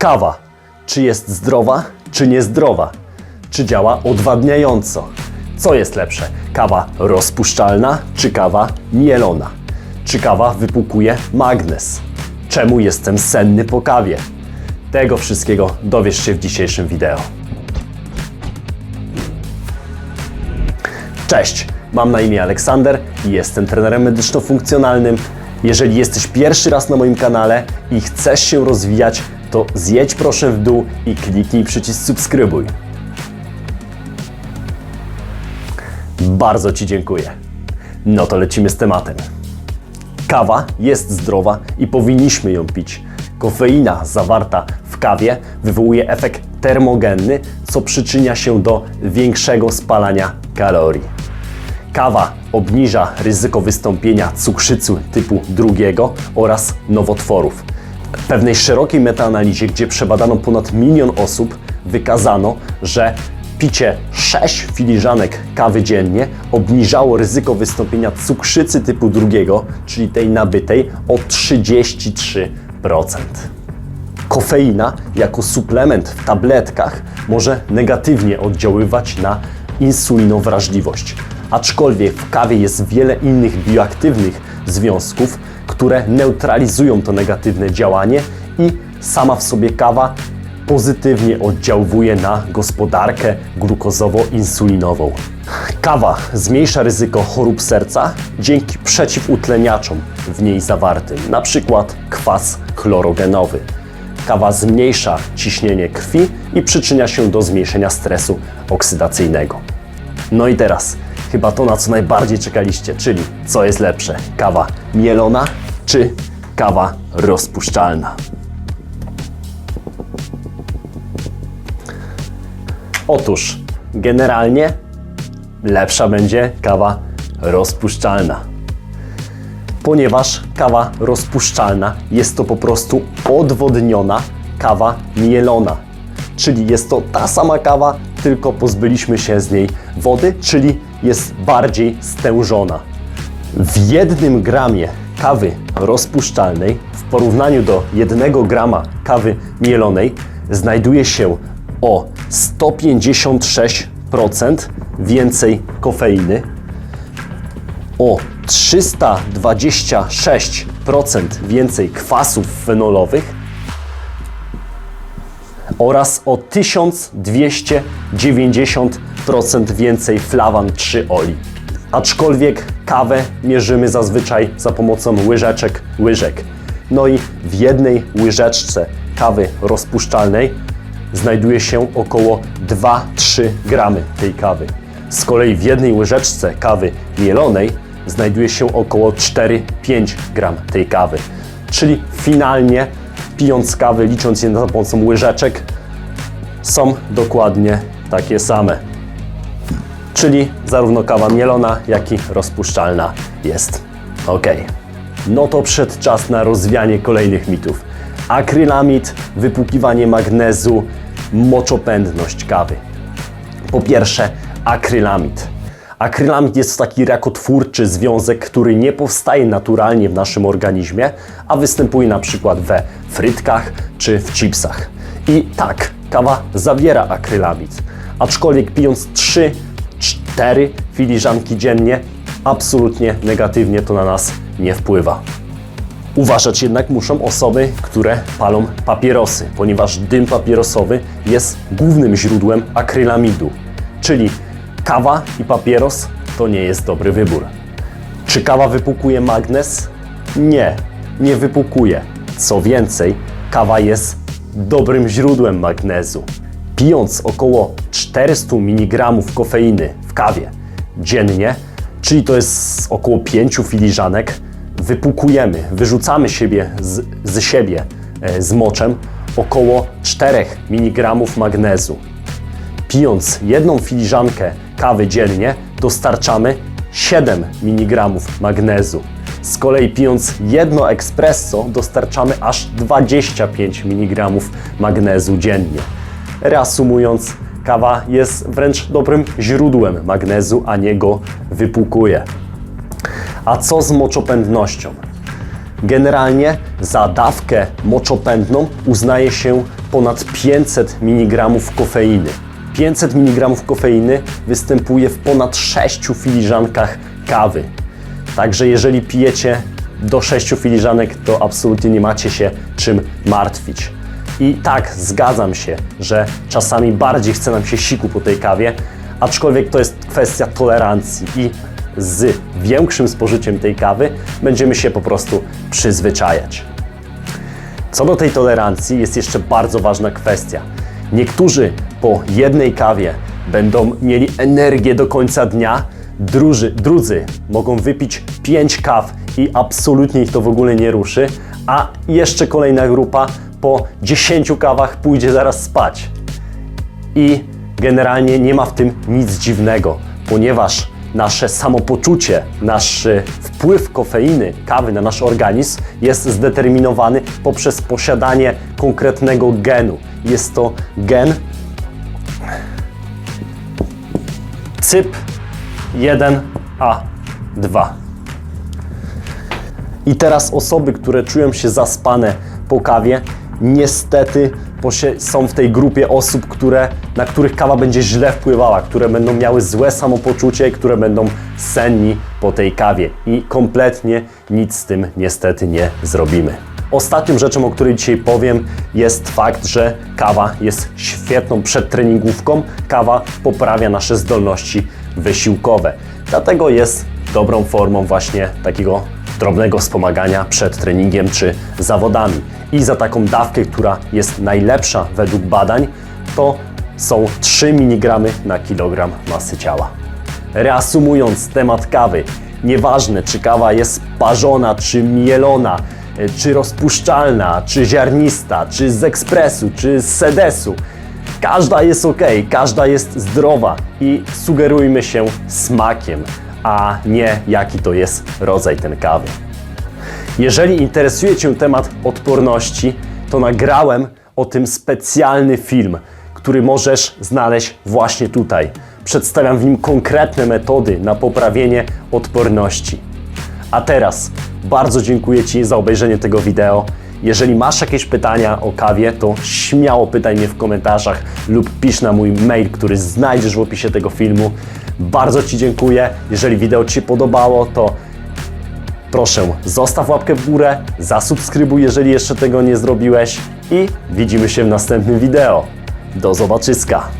Kawa. Czy jest zdrowa, czy niezdrowa? Czy działa odwadniająco? Co jest lepsze? Kawa rozpuszczalna, czy kawa mielona? Czy kawa wypłukuje magnez? Czemu jestem senny po kawie? Tego wszystkiego dowiesz się w dzisiejszym wideo. Cześć, mam na imię Aleksander i jestem trenerem medyczno-funkcjonalnym. Jeżeli jesteś pierwszy raz na moim kanale i chcesz się rozwijać, to zjedź proszę w dół i kliknij przycisk subskrybuj. Bardzo Ci dziękuję. No to lecimy z tematem. Kawa jest zdrowa i powinniśmy ją pić. Kofeina zawarta w kawie wywołuje efekt termogenny, co przyczynia się do większego spalania kalorii. Kawa obniża ryzyko wystąpienia cukrzycy typu drugiego oraz nowotworów. W pewnej szerokiej metaanalizie, gdzie przebadano ponad milion osób, wykazano, że picie 6 filiżanek kawy dziennie obniżało ryzyko wystąpienia cukrzycy typu drugiego, czyli tej nabytej, o 33%. Kofeina jako suplement w tabletkach może negatywnie oddziaływać na insulinowrażliwość. Aczkolwiek w kawie jest wiele innych bioaktywnych związków, które neutralizują to negatywne działanie i sama w sobie kawa pozytywnie oddziałuje na gospodarkę glukozowo-insulinową. Kawa zmniejsza ryzyko chorób serca dzięki przeciwutleniaczom w niej zawartym, przykład kwas chlorogenowy. Kawa zmniejsza ciśnienie krwi i przyczynia się do zmniejszenia stresu oksydacyjnego. No i teraz, chyba to na co najbardziej czekaliście, czyli co jest lepsze, kawa mielona czy kawa rozpuszczalna? Otóż, generalnie lepsza będzie kawa rozpuszczalna ponieważ kawa rozpuszczalna jest to po prostu odwodniona kawa mielona. Czyli jest to ta sama kawa, tylko pozbyliśmy się z niej wody, czyli jest bardziej stężona. W jednym gramie kawy rozpuszczalnej w porównaniu do jednego grama kawy mielonej znajduje się o 156% więcej kofeiny, o 326% więcej kwasów fenolowych oraz o 1290% więcej flawan 3 oli. Aczkolwiek kawę mierzymy zazwyczaj za pomocą łyżeczek, łyżek. No i w jednej łyżeczce kawy rozpuszczalnej znajduje się około 2-3 gramy tej kawy. Z kolei w jednej łyżeczce kawy mielonej znajduje się około 4-5 gram tej kawy. Czyli finalnie, pijąc kawę, licząc je za pomocą łyżeczek, są dokładnie takie same. Czyli zarówno kawa mielona, jak i rozpuszczalna jest ok. No to przed czas na rozwianie kolejnych mitów. Akrylamid, wypłukiwanie magnezu, moczopędność kawy. Po pierwsze, akrylamid. Akrylamid jest taki rakotwórczy związek, który nie powstaje naturalnie w naszym organizmie, a występuje na przykład we frytkach czy w chipsach. I tak, kawa zawiera akrylamid, aczkolwiek pijąc 3-4 filiżanki dziennie, absolutnie negatywnie to na nas nie wpływa. Uważać jednak muszą osoby, które palą papierosy, ponieważ dym papierosowy jest głównym źródłem akrylamidu, czyli kawa i papieros to nie jest dobry wybór. Czy kawa wypłukuje magnez? Nie, nie wypłukuje. Co więcej, kawa jest dobrym źródłem magnezu. Pijąc około 400 mg kofeiny w kawie dziennie, czyli to jest około 5 filiżanek, wypłukujemy, wyrzucamy siebie z, z siebie e, z moczem około 4 mg magnezu. Pijąc jedną filiżankę kawy dziennie, dostarczamy 7 mg magnezu. Z kolei pijąc jedno espresso, dostarczamy aż 25 mg magnezu dziennie. Reasumując, kawa jest wręcz dobrym źródłem magnezu, a nie go wypłukuje. A co z moczopędnością? Generalnie za dawkę moczopędną uznaje się ponad 500 mg kofeiny. 500 mg kofeiny występuje w ponad 6 filiżankach kawy. Także jeżeli pijecie do 6 filiżanek, to absolutnie nie macie się czym martwić. I tak, zgadzam się, że czasami bardziej chce nam się siku po tej kawie, aczkolwiek to jest kwestia tolerancji i z większym spożyciem tej kawy będziemy się po prostu przyzwyczajać. Co do tej tolerancji jest jeszcze bardzo ważna kwestia. Niektórzy po jednej kawie będą mieli energię do końca dnia, drudzy, drudzy mogą wypić 5 kaw i absolutnie ich to w ogóle nie ruszy, a jeszcze kolejna grupa po 10 kawach pójdzie zaraz spać. I generalnie nie ma w tym nic dziwnego, ponieważ nasze samopoczucie, nasz e, wpływ kofeiny, kawy na nasz organizm jest zdeterminowany poprzez posiadanie konkretnego genu. Jest to gen CYP1A2. I teraz osoby, które czują się zaspane po kawie, niestety są w tej grupie osób, które, na których kawa będzie źle wpływała, które będą miały złe samopoczucie, które będą senni po tej kawie. I kompletnie nic z tym niestety nie zrobimy. Ostatnią rzeczą, o której dzisiaj powiem, jest fakt, że kawa jest świetną przedtreningówką. Kawa poprawia nasze zdolności wysiłkowe. Dlatego jest dobrą formą właśnie takiego drobnego wspomagania przed treningiem czy zawodami. I za taką dawkę, która jest najlepsza według badań, to są 3 mg na kilogram masy ciała. Reasumując temat kawy, nieważne czy kawa jest parzona, czy mielona, e, czy rozpuszczalna, czy ziarnista, czy z ekspresu, czy z sedesu, każda jest ok, każda jest zdrowa i sugerujmy się smakiem, a nie jaki to jest rodzaj ten kawy. Jeżeli interesuje Cię temat odporności, to nagrałem o tym specjalny film, który możesz znaleźć właśnie tutaj. Przedstawiam w nim konkretne metody na poprawienie odporności. A teraz bardzo dziękuję Ci za obejrzenie tego wideo. Jeżeli masz jakieś pytania o kawie, to śmiało pytaj mnie w komentarzach lub pisz na mój mail, który znajdziesz w opisie tego filmu. Bardzo Ci dziękuję. Jeżeli wideo Ci podobało, to Proszę, zostaw łapkę w górę, zasubskrybuj, jeżeli jeszcze tego nie zrobiłeś i widzimy się w następnym wideo. Do zobaczyska!